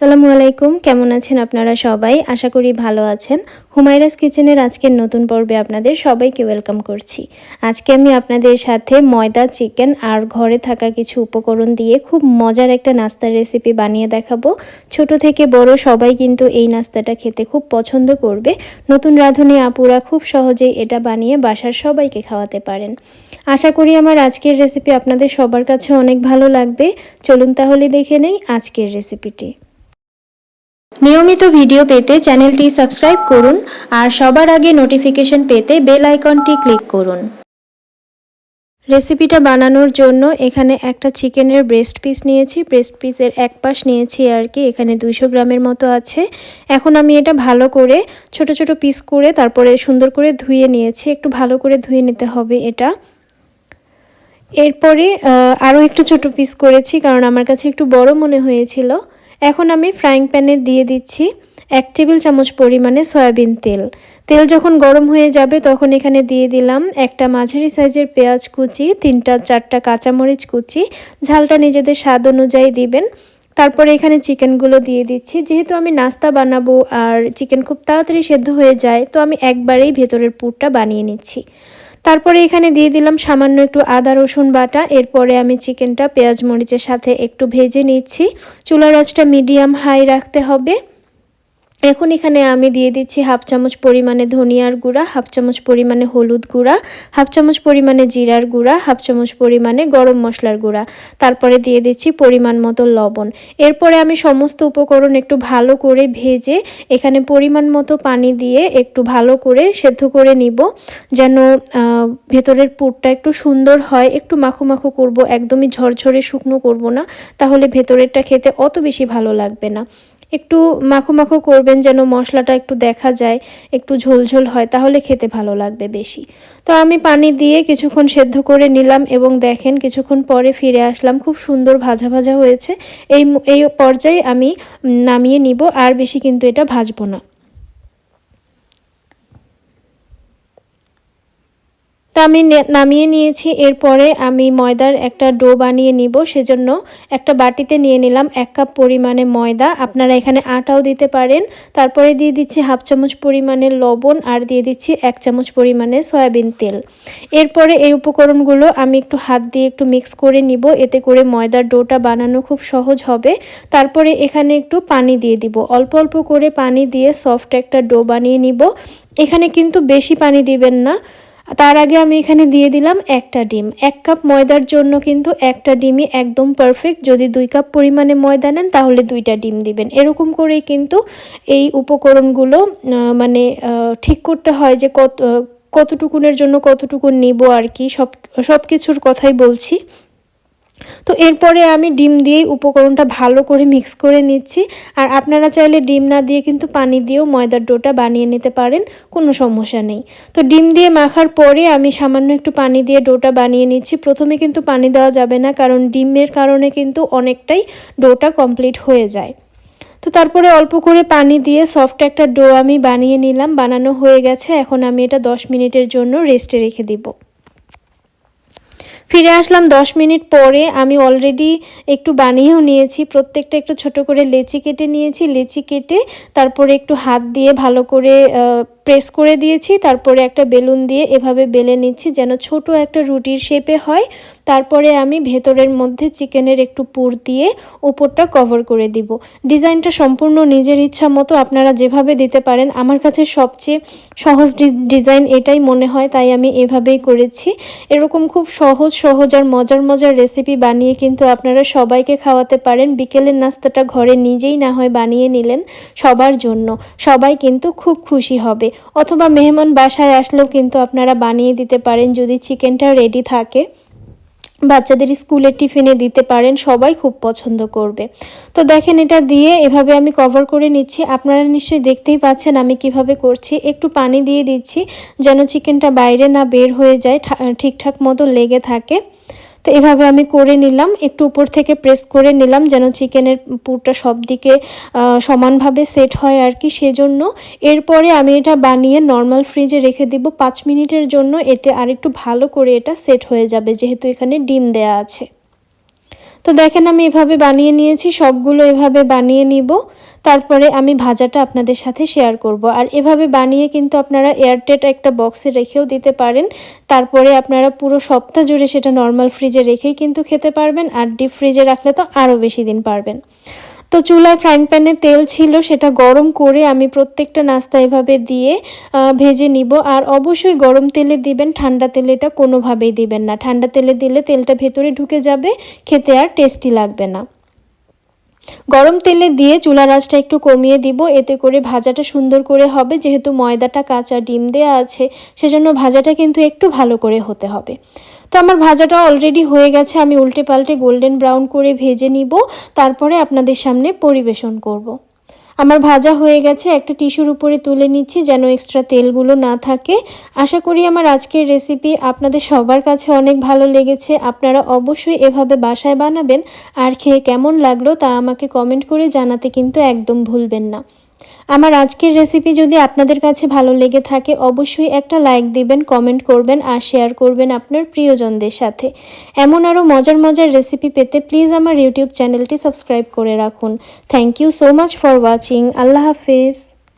আসসালামু আলাইকুম, কেমন আছেন আপনারা সবাই? আশা করি ভালো আছেন। হুমায়রাস কিচেনের আজকের নতুন পর্বে আপনাদের সবাইকে ওয়েলকাম করছি। আজকে আমি আপনাদের সাথে ময়দা, চিকেন আর ঘরে থাকা কিছু উপকরণ দিয়ে খুব মজার একটা নাস্তার রেসিপি বানিয়ে দেখাবো। ছোট থেকে বড় সবাই কিন্তু এই নাস্তাটা খেতে খুব পছন্দ করবে। নতুন রাঁধুনি আপুরা খুব সহজেই এটা বানিয়ে বাসার সবাইকে খাওয়াতে পারেন। আশা করি আমার আজকের রেসিপি আপনাদের সবার কাছে অনেক ভালো লাগবে। চলুন তাহলে দেখে নেই আজকের রেসিপিটি নিয়মিত ভিডিও পেতে চ্যানেলটি সাবস্ক্রাইব করুন আর সবার আগে নোটিফিকেশন পেতে বেল আইকনটি ক্লিক করুন। রেসিপিটা বানানোর জন্য এখানে একটা চিকেনের ব্রেস্ট পিস নিয়েছি। ব্রেস্ট পিসের এক পাশ নিয়েছি আর কি, এখানে দুইশো গ্রামের মতো আছে। এখন আমি এটা ভালো করে ছোট ছোট পিস করে তারপরে সুন্দর করে ধুয়ে নিয়েছি। একটু ভালো করে ধুয়ে নিতে হবে এটা। এরপরে আরও একটু ছোট পিস করেছি কারণ আমার কাছে একটু বড় মনে হয়েছিল। এখন আমি ফ্রাইং প্যানে দিয়ে দিচ্ছি এক টেবিল চামচ পরিমাণে সয়াবিন তেল। তেল যখন গরম হয়ে যাবে, তখন এখানে দিয়ে দিলাম একটা মাঝারি সাইজের পেঁয়াজ কুচি, তিনটা চারটা কাঁচামরিচ কুচি। ঝালটা নিজেদের স্বাদ অনুযায়ী দিবেন। তারপরে এখানে চিকেনগুলো দিয়ে দিচ্ছি। যেহেতু আমি নাস্তা বানাবো আর চিকেন খুব তাড়াতাড়ি সেদ্ধ হয়ে যায়, তো আমি একবারেই ভেতরের পুরটা বানিয়ে নিচ্ছি। তারপরে এখানে দিয়ে দিলাম সামান্য একটু আদা, রসুন বাটা। এরপরে আমি চিকেনটা পেঁয়াজ মরিচের সাথে একটু ভেজে নিচ্ছি। চুলার আঁচটা মিডিয়াম হাই রাখতে হবে। এখন এখানে আমি দিয়ে দিচ্ছি হাফ চামচ পরিমাণে ধনিয়ার গুঁড়া, হাফ চামচ পরিমাণে হলুদ গুঁড়া, হাফ চামচ পরিমাণে জিরার গুঁড়া, হাফ চামচ পরিমাণে গরম মশলার গুঁড়া, তারপরে দিয়ে দিচ্ছি পরিমাণ মতো লবণ। এরপরে আমি সমস্ত উপকরণ একটু ভালো করে ভেজে এখানে পরিমাণ মতো পানি দিয়ে একটু ভালো করে সেদ্ধ করে নিব, যেন ভেতরের পুরটা একটু সুন্দর হয়। একটু মাখো মাখো করব, একদমই ঝরঝরে শুকনো করব না, তাহলে ভেতরেরটা খেতে অত বেশি ভালো লাগবে না। একটু মাখো মাখো করবেন যেন মশলাটা একটু দেখা যায়, একটু ঝোলঝোল হয়, তাহলে খেতে ভালো লাগবে বেশি। তো আমি পানি দিয়ে কিছুক্ষণ সেদ্ধ করে নিলাম এবং দেখেন কিছুক্ষণ পরে ফিরে আসলাম, খুব সুন্দর ভাজা ভাজা হয়েছে। এই এই পর্যায়ে আমি নামিয়ে নিব, আর বেশি কিন্তু এটা ভাজবো না। তো আমি নামিয়ে নিয়েছি। এরপরে আমি ময়দার একটা ডো বানিয়ে নিব। সেজন্য একটা বাটিতে নিয়ে নিলাম এক কাপ পরিমাণে ময়দা। আপনারা এখানে আটাও দিতে পারেন। তারপরে দিয়ে দিচ্ছি হাফ চামচ পরিমাণে লবণ আর দিয়ে দিচ্ছি এক চামচ পরিমাণে সয়াবিন তেল। এরপরে এই উপকরণগুলো আমি একটু হাত দিয়ে একটু মিক্স করে নিব। এতে করে ময়দার ডোটা বানানো খুব সহজ হবে। তারপরে এখানে একটু পানি দিয়ে দিব। অল্প অল্প করে পানি দিয়ে সফট একটা ডো বানিয়ে নিব। এখানে কিন্তু বেশি পানি দিবেন না। তার আগে আমি এখানে দিয়ে দিলাম একটা ডিম। এক কাপ ময়দার জন্য কিন্তু একটা ডিমই একদম পারফেক্ট যদি দুই কাপ পরিমাণে ময়দা নেন, তাহলে দুইটা ডিম দিবেন। এরকম করেই কিন্তু এই উপকরণগুলো মানে ঠিক করতে হয় যে কত, কতটুকুনের জন্য কতটুকুন নিব আর কি। সব সব কিছুর কথাই বলছি। তো এরপরে আমি ডিম দিয়েই উপকরণটা ভালো করে মিক্স করে নিচ্ছি। আর আপনারা চাইলে ডিম না দিয়ে কিন্তু পানি দিয়েও ময়দার ডোটা বানিয়ে নিতে পারেন, কোনো সমস্যা নেই। তো ডিম দিয়ে মাখার পরে আমি সামান্য একটু পানি দিয়ে ডোটা বানিয়ে নিচ্ছি। প্রথমে কিন্তু পানি দেওয়া যাবে না, কারণ ডিমের কারণে কিন্তু অনেকটাই ডোটা কমপ্লিট হয়ে যায়। তো তারপরে অল্প করে পানি দিয়ে সফট একটা ডো আমি বানিয়ে নিলাম। বানানো হয়ে গেছে। এখন আমি এটা দশ মিনিটের জন্য রেস্টে রেখে দিব। ফিরে আসলাম দশ মিনিট পরে। আমি অলরেডি একটু বানিয়েও নিয়েছি, প্রত্যেকটা একটু ছোট করে লেচি কেটে নিয়েছি। লেচি কেটে তারপরে একটু হাত দিয়ে ভালো করে প্রেস করে দিয়েছি, তারপরে একটা বেলুন দিয়ে এভাবে বেলে নিচ্ছি যেন ছোট একটা রুটির শেপে হয়। তারপরে আমি ভেতরের মধ্যে চিকেনের একটু পুর দিয়ে উপরটা কভার করে দিব। ডিজাইনটা সম্পূর্ণ নিজের ইচ্ছা মতো আপনারা যেভাবে দিতে পারেন, আমার কাছে সবচেয়ে সহজ ডিজাইন এটাই মনে হয়, তাই আমি এভাবেই করেছি। এরকম খুব সহজ সহজ আর মজার মজার রেসিপি বানিয়ে কিন্তু আপনারা সবাইকে খাওয়াতে পারেন। বিকেলের নাস্তাটা ঘরে নিজেই না হয় বানিয়ে নিলেন সবার জন্য। সবাই কিন্তু খুব খুশি হবে। অথবা মেহমান বাসায় আসলেও কিন্তু আপনারা বানিয়ে দিতে পারেন। যদি চিকেনটা রেডি থাকে, বাচ্চাদের স্কুলের টিফিনে দিতে পারেন, সবাই খুব পছন্দ করবে। তো দেখেন এটা দিয়ে এভাবে আমি কভার করে নিচ্ছি। আপনারা নিশ্চয়ই দেখতেই পাচ্ছেন আমি কীভাবে করছি। একটু পানি দিয়ে দিচ্ছি যেন চিকেনটা বাইরে না বের হয়ে যায় ঠিকঠাক মতো লেগে থাকে। তো এভাবে আমি করে নিলাম। একটু উপর থেকে প্রেস করে নিলাম যেন চিকেনের পুরটা সব দিকে সমানভাবে সেট হয় আর কি সেজন্য। এরপরে আমি এটা বানিয়ে নর্মাল ফ্রিজে রেখে দিব। পাঁচ মিনিটের জন্য এতে আরেকটু ভালো করে এটা সেট হয়ে যাবে যেহেতু এখানে ডিম দেয়া আছে। তো দেখেন আমি এভাবে বানিয়ে নিয়েছি। সবগুলো এভাবে বানিয়ে নিব। তারপরে আমি ভাজাটা আপনাদের সাথে শেয়ার করব। আর এভাবে বানিয়ে কিন্তু আপনারা এয়ারটেট একটা বক্সে রেখেও দিতে পারেন। তারপরে আপনারা পুরো সপ্তাহ জুড়ে সেটা নর্মাল ফ্রিজে রেখেই কিন্তু খেতে পারবেন। আর ডিপ ফ্রিজে রাখলে তো আরও বেশি দিন পারবেন। তো চুলায় ফ্রাইং প্যানে তেল ছিল, সেটা গরম করে আমি প্রত্যেকটা নাস্তা এভাবে দিয়ে ভেজে নিব। আর অবশ্যই গরম তেলে দিবেন, ঠান্ডা তেলে এটা কোনোভাবেই দিবেন না। ঠান্ডা তেলে দিলে তেলটা ভেতরে ঢুকে যাবে, খেতে আর টেস্টি লাগবে না। গরম তেলে দিয়ে চুলার আঁচটা একটু কমিয়ে দিব। এতে করে ভাজাটা সুন্দর করে হবে। যেহেতু ময়দাটা কাঁচা, ডিম দেয়া আছে, সেজন্য ভাজাটা কিন্তু একটু ভালো করে হতে হবে। তো আমার ভাজাটা অলরেডি হয়ে গেছে। আমি উল্টে পাল্টে গোল্ডেন ব্রাউন করে ভেজে নিব। তারপরে আপনাদের সামনে পরিবেশন করব। আমার ভাজা হয়ে গেছে, একটা টিস্যুর উপরে তুলে নিচ্ছি যেন এক্সট্রা তেলগুলো না থাকে। আশা করি আমার আজকের রেসিপি আপনাদের সবার কাছে অনেক ভালো লেগেছে। আপনারা অবশ্যই এভাবে বাসায় বানাবেন। আর খেয়ে কেমন লাগল তা আমাকে কমেন্ট করে জানাতে কিন্তু একদম ভুলবেন না। আমার আজকের রেসিপি যদি আপনাদের কাছে ভালো লেগে থাকে, অবশ্যই একটা লাইক দিবেন কমেন্ট করবেন আর শেয়ার করবেন আপনার প্রিয়জনদের সাথে। এমন আরও মজার মজার রেসিপি পেতে প্লিজ আমার ইউটিউব চ্যানেলটি সাবস্ক্রাইব করে রাখুন। Thank you so much for watching Allah Hafiz.